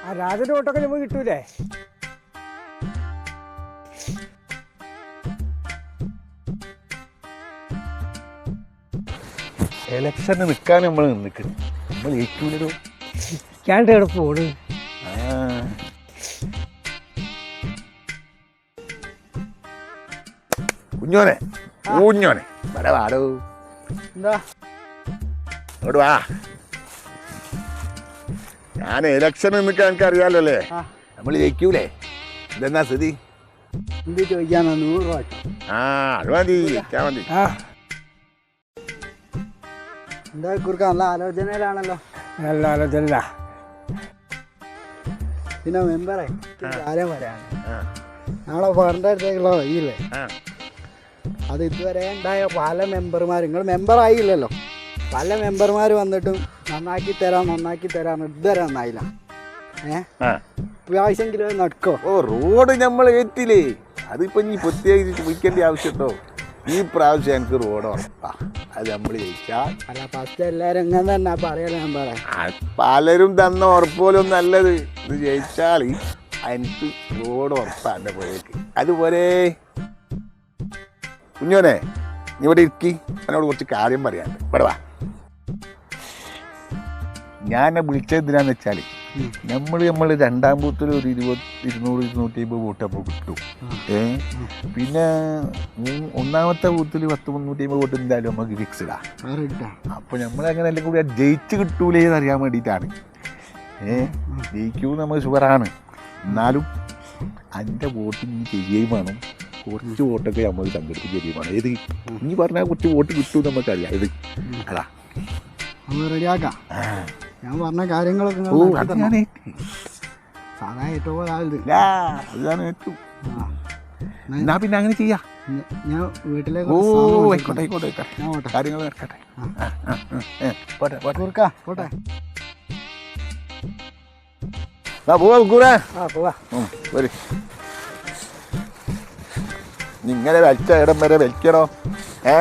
ആ രാജന്റെ ഓട്ടൊക്കെ നമുക്ക് കിട്ടൂലേ? എലക്ഷന് നിൽക്കാൻ നമ്മൾ നിൽക്കുന്നു നമ്മൾ ഏറ്റവും ഇരിക്കാണ്ട് ആ. കുഞ്ഞോനെ കുഞ്ഞോനെ വരവാടോ. എന്താ? ഇങ്ങോട്ട് വാ. ഞാൻ ഇലക്ഷൻ എന്നൊക്കെ എനിക്ക് അറിയാലോ അല്ലേ നമ്മൾ ജയിക്കൂലേ? ഇതെന്നാ സ്ഥിതി? എന്ത് ചോദിക്കാനാ? നൂറ് രൂപ ആ അത് മതി ജയിക്കാൻ മതി. ആ. എന്താ കുറുക്ക നല്ല ആലോചനയിലാണല്ലോ. നല്ല ആലോചന പിന്നെ മെമ്പറെ അടുത്തേക്കുള്ള വഴിയില്ലേ? അത് ഇതുവരെ ഉണ്ടായ പല മെമ്പർമാർ നിങ്ങൾ മെമ്പർ ആയില്ലല്ലോ പല മെമ്പർമാർ വന്നിട്ടും നന്നാക്കി തരാം നന്നാക്കി തരാം ഇതുവരെ നന്നായില്ല. ഏ? ആ. പ്രാവശ്യമെങ്കിലും നടക്കോ? ഓ റോഡ് നമ്മൾ ഏറ്റില്ലേ? അതിപ്പോ നീ പ്രത്യേകിച്ച് വിൽക്കേണ്ട ആവശ്യട്ടോ ഈ പ്രാവശ്യം എനിക്ക് റോഡ് ഉറപ്പാ. അത് നമ്മൾ ജയിച്ചാൽ അല്ല ഫസ്റ്റ് എല്ലാരും ഇങ്ങനെ തന്നെ പറയല ഞാൻ പറയാം. പലരും തന്ന ഉറപ്പോലും നല്ലത്. ഇത് ജയിച്ചാൽ എനിക്ക് റോഡ് ഉറപ്പാ എന്റെ പുഴയ്ക്ക് അതുപോലെ കുഞ്ഞോനെ ഇവിടെ ഇരിക്കി. എന്നോട് കുറച്ച് കാര്യം പറയാനുണ്ട്. ഇവിടെ വാ. ഞാൻ വിളിച്ചത് എന്തിനാന്ന് വെച്ചാൽ നമ്മൾ നമ്മൾ രണ്ടാം ബൂത്തിൽ ഒരു ഇരുപത് ഇരുന്നൂറ് ഇരുന്നൂറ്റി അമ്പത് വോട്ട് അപ്പോൾ കിട്ടും. ഏ? പിന്നെ ഒന്നാമത്തെ ബൂത്തിൽ പത്ത് മുന്നൂറ്റി അമ്പത് വോട്ട് എന്തായാലും നമുക്ക് ഫിക്സ്ഡാ അപ്പോൾ നമ്മൾ അങ്ങനെ എല്ലാം കൂടി ജയിച്ച് കിട്ടൂലേ എന്ന് അറിയാൻ വേണ്ടിയിട്ടാണ്. ഏ? ജയിക്കൂ നമ്മൾ ഷുഗറാണ് എന്നാലും എന്റെ വോട്ട് ഇനി ചെയ്യുകയും വേണം. കുറച്ച് വോട്ടൊക്കെ നമ്മൾ സംഘടിപ്പിച്ച് ചെയ്യുകയും വേണം. ഏത്? നീ പറഞ്ഞാൽ കുറച്ച് വോട്ട് കിട്ടും നമുക്കറിയാം ഇത് അതാ. അത് റെഡിയാക്കാം ഞാൻ പറഞ്ഞ കാര്യങ്ങളൊക്കെ നിങ്ങൾ. സാധാ ഏറ്റവും. എന്നാ പിന്നെ അങ്ങനെ ചെയ്യാ. ഞാൻ വീട്ടിലേക്ക് ഓ ആയിക്കോട്ടെ ആയിക്കോട്ടെ ആയിക്കോട്ടെ. ഞാൻ പോട്ടെ. കാര്യങ്ങൾ നടക്കട്ടെ. ആ, ആ, ആ, ഏ, പോട്ടെ പോട്ടെ. കുറുക്ക പോട്ടെ. ആ പോവാ കൂറേ ആ പോവാ. വരും. ഇങ്ങനെ വലിച്ച ഇടം വരെ വലിക്കണോ? ഏ?